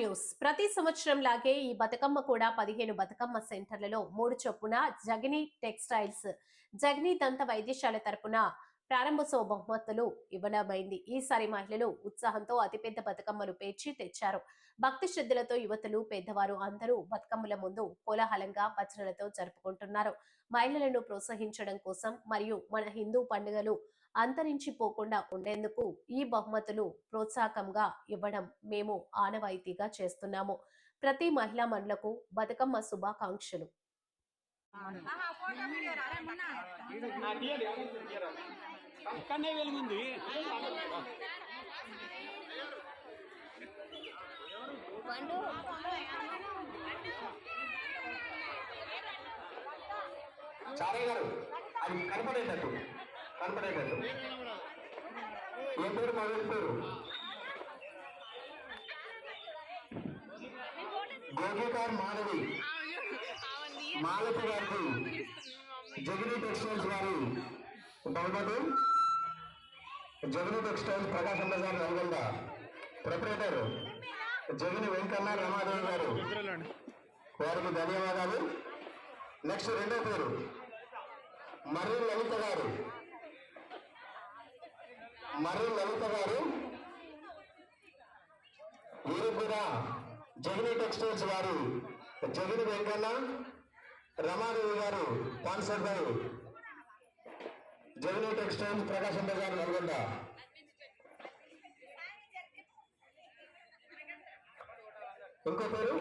News. ప్రతి సంవత్సరం లాగే ఈ బతుకమ్మ కూడా పదిహేను బతుకమ్మ సెంటర్లలో మూడు చొప్పున జగని టెక్స్టైల్స్ జగని దంత వైద్యశాల తరపున ప్రారంభోత్సవ బహుమతులు ఇవ్వడమైంది ఈసారి మహిళలు ఉత్సాహంతో అతిపెద్ద బతుకమ్మను పేర్చి తెచ్చారు. భక్తి శ్రద్ధలతో యువతులు పెద్దవారు అందరూ బతుకమ్మల ముందు కోలాహలంగా భజనలతో జరుపుకుంటున్నారు. మహిళలను ప్రోత్సహించడం కోసం మరియు మన హిందూ పండుగలు అంతరించిపోకుండా ఉండేందుకు ఈ బహుమతులు ప్రోత్సాహకంగా ఇవ్వడం మేము ఆనవాయితీగా చేస్తున్నాము. ప్రతి మహిళా మండలకు బతుకమ్మ శుభాకాంక్షలు. అక్కడనే వెలుగుంది. చారయ్య గారు అది కనపడేటట్టు కనపడేటట్టు. ఏ పేరు మొదటి పేరు? గోగికార్ మాధవి. మాలతి గారికి జగని టెక్స్టైల్స్ వారి బహుమతి జగని టెక్స్టైల్స్ ప్రకాశం బజార్ నల్గొండ. ప్రొపరేటర్ జగని వెంకన్న రమాదేవి గారు. వారికి ధన్యవాదాలు. నెక్స్ట్ రెండో పేరు మర్రి లలిత గారు. మర్రి లలిత గారు. వీరు కూడా జగని టెక్స్టైల్స్ వారు. జగని వెంకన్న రమాదేవి గారు కాన్సర్ గారు. జగన్ టెక్స్టైల్స్ ప్రకాశం బజార్ నల్గొండ. ఇంకో పేరు?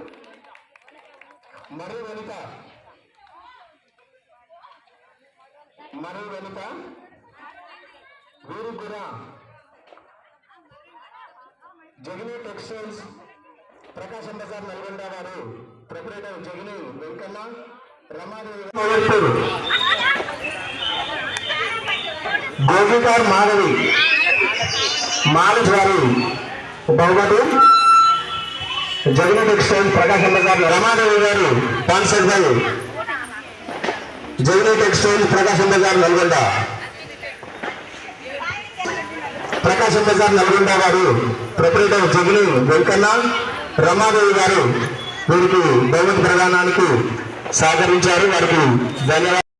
మర్రి వనిత. మర్రి వనిత. వీరు కూడా జగని టెక్స్టైల్స్ ప్రకాశం బజార్ నల్గొండ వారు. ప్రొపరేటర్ జగని వెంకన్న రమాదేవి. గోపికార్ మాధవి. మాధవి గారు బహుమతి జగన్ టెక్స్టైల్ ప్రకాశం బజార్ రమాదేవి గారు స్పాన్సర్ గారు. జగన్ టెక్స్టైల్ ప్రకాశం బజార్ నల్గొండ. ప్రకాశం బజార్ నల్గొండ గారు ప్రొపరేటర్ జగన్ వెంకన్న రమాదేవి గారు వీరికి బహుమతి ప్రదానానికి సహకరించారు. వారికి ధన్యవాదాలు.